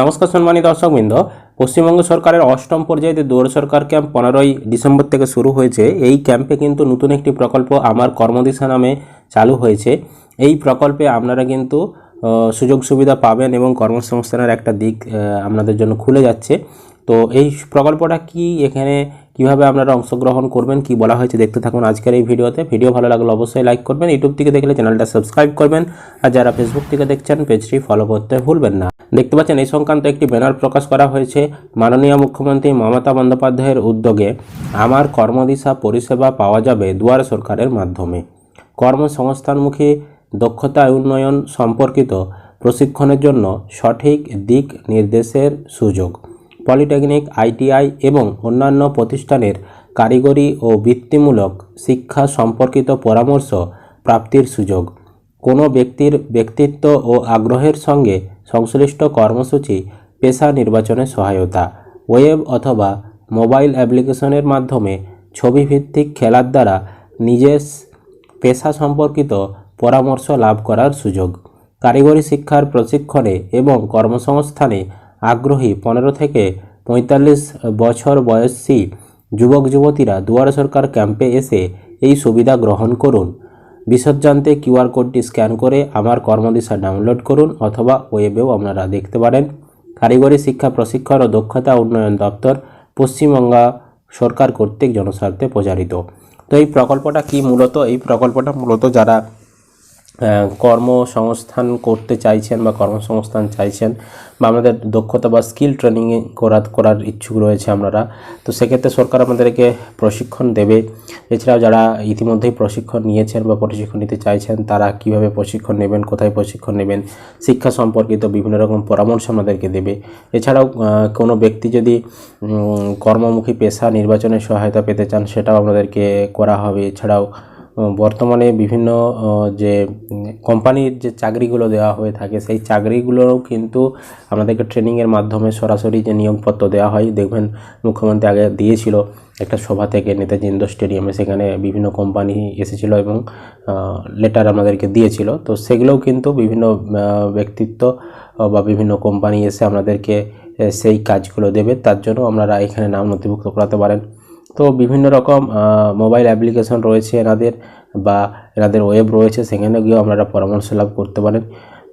নমস্কার সম্মানিত দর্শকবৃন্দ, পশ্চিমবঙ্গ সরকারের অষ্টম পর্যায়ে দুয়ার সরকার ক্যাম্প পনেরোই ডিসেম্বর থেকে শুরু হয়েছে, এই ক্যাম্পে কিন্তু নতুন একটি প্রকল্প আমার কর্মদিশা নামে চালু হয়েছে। এই প্রকল্পে আপনারা কিন্তু সুযোগ সুবিধা পাবেন এবং কর্মসংস্থানের একটা দিক আপনাদের জন্য খুলে যাচ্ছে। তো এই প্রকল্পটা কি এখানে কীভাবে আপনারা অংশগ্রহণ করবেন, কি বলা হয়েছে দেখতে থাকুন আজকের এই ভিডিওতে। ভিডিও ভালো লাগলে অবশ্যই লাইক করবেন ইউটিউব থেকে দেখলে চ্যানেলটা সাবস্ক্রাইব করবেন। আর যারা ফেসবুক থেকে দেখছেন পেজটি ফলো করতে ভুলবেন না। দেখতে পাচ্ছেন, এই সংক্রান্ত একটি ব্যানার প্রকাশ করা হয়েছে মাননীয় মুখ্যমন্ত্রী মমতা বন্দ্যোপাধ্যায়ের উদ্যোগে। আমার কর্মদিশা পরিষেবা পাওয়া যাবে দুয়ার সরকারের মাধ্যমে। কর্মসংস্থানমুখী, দক্ষতা উন্নয়ন সম্পর্কিত প্রশিক্ষণের জন্য সঠিক দিক নির্দেশের সুযোগ। পলিটেকনিক, আইটিআই এবং অন্যান্য প্রতিষ্ঠানের কারিগরি ও বৃত্তিমূলক শিক্ষা সম্পর্কিত পরামর্শ প্রাপ্তির সুযোগ। কোনো ব্যক্তির ব্যক্তিত্ব ও আগ্রহের সঙ্গে সংশ্লিষ্ট কর্মসূচি, পেশা নির্বাচনে সহায়তা, ওয়েব অথবা মোবাইল অ্যাপ্লিকেশনের মাধ্যমে ছবিভিত্তিক খেলার দ্বারা নিজের পেশা সম্পর্কিত পরামর্শ লাভ করার সুযোগ। কারিগরি শিক্ষার প্রশিক্ষণে এবং কর্মসংস্থানে আগ্রহী পনেরো থেকে পঁয়তাল্লিশ বছর বয়সী যুবক যুবতীরা দুয়ার সরকার ক্যাম্পে এসে এই সুবিধা গ্রহণ করুন। বিশদ জানতে কিউআর কোডটি স্ক্যান করে আমার কর্মদিশা ডাউনলোড করুন অথবা ওয়েবেও আপনারা দেখতে পারেন। কারিগরি শিক্ষা প্রশিক্ষণ ও দক্ষতা উন্নয়ন দপ্তর পশ্চিমবঙ্গ সরকার কর্তৃক জনস্বার্থে প্রচারিত। তো এই প্রকল্পটা কি মূলত? এই প্রকল্পটা মূলত যারা কর্মসংস্থান করতে চাইছেন বা কর্মসংস্থান চাইছেন বা আমাদের দক্ষতা বা স্কিল ট্রেনিং করার করার ইচ্ছুক রয়েছে আপনারা। তো সেক্ষেত্রে সরকার আমাদেরকে প্রশিক্ষণ দেবে। এছাড়াও যারা ইতিমধ্যেই প্রশিক্ষণ নিয়েছেন বা প্রশিক্ষণ নিতে চাইছেন, তারা কীভাবে প্রশিক্ষণ নেবেন, কোথায় প্রশিক্ষণ নেবেন, শিক্ষা সম্পর্কিত বিভিন্ন রকম পরামর্শ আমাদেরকে দেবে। এছাড়াও কোনো ব্যক্তি যদি কর্মমুখী পেশা নির্বাচনে সহায়তা পেতে চান, সেটাও আমাদেরকে করা হবে। এছাড়াও বর্তমানে বিভিন্ন যে কোম্পানির যে চাকরিগুলো দেওয়া হয়ে থাকে, সেই চাকরিগুলোও কিন্তু আমাদেরকে ট্রেনিংয়ের মাধ্যমে সরাসরি যে নিয়োগপত্র দেওয়া হয়, দেখবেন মুখ্যমন্ত্রী আগে দিয়েছিল একটা সভা থেকে নেতাজি ইন্ডোর স্টেডিয়ামে, সেখানে বিভিন্ন কোম্পানি এসেছিল এবং লেটার আমাদেরকে দিয়েছিল। তো সেগুলোও কিন্তু বিভিন্ন ব্যক্তিত্ব বা বিভিন্ন কোম্পানি এসে আমাদেরকে সেই কাজগুলো দেবে। তার জন্য আপনারা এখানে নাম নথিভুক্ত করাতে পারেন। তো বিভিন্ন রকম মোবাইল অ্যাপ্লিকেশন রয়েছে এনাদের বা এনাদের ওয়েব রয়েছে, সেখানে গিয়েও আপনারা পরামর্শ লাভ করতে পারেন।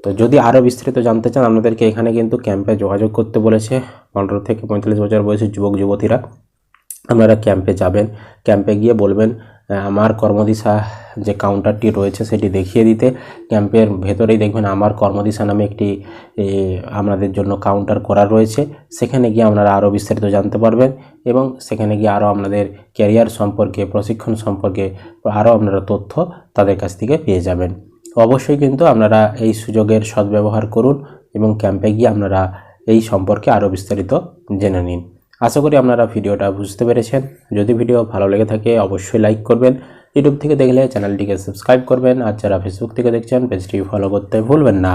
তো যদি আরও বিস্তারিত জানতে চান আপনাদেরকে এখানে কিন্তু ক্যাম্পে যোগাযোগ করতে বলেছে। পনেরো থেকে পঁয়তাল্লিশ বছর বয়সী যুবক, যুবতীরা। আপনারা ক্যাম্পে যাবেন, ক্যাম্পে গিয়ে বলবেন আমার কর্মদিশা যে কাউন্টারটি রয়েছে সেটি দেখিয়ে দিতে ক্যাম্পের ভেতরেই দেখবেন আমার কর্মদিশা নামে একটি আপনাদের জন্য কাউন্টার করা রয়েছে। সেখানে গিয়ে আপনারা আরও বিস্তারিত জানতে পারবেন এবং সেখানে গিয়ে আরও আপনাদের ক্যারিয়ার সম্পর্কে, প্রশিক্ষণ সম্পর্কে আরও আপনারা তথ্য তাদের কাছ থেকে পেয়ে যাবেন। অবশ্যই কিন্তু আপনারা এই সুযোগের সদ্ব্যবহার করুন এবং ক্যাম্পে গিয়ে আপনারা এই সম্পর্কে আরও বিস্তারিত জেনে নিন। আশা করি আপনারা ভিডিওটা বুঝতে পেরেছেন। যদি ভিডিও ভালো লেগে থাকে, অবশ্যই লাইক করবেন। ইউটিউব থেকে দেখলে চ্যানেলটিকে সাবস্ক্রাইব করবেন। আর যারা ফেসবুক থেকে দেখছেন পেজটি ফলো করতে ভুলবেন না।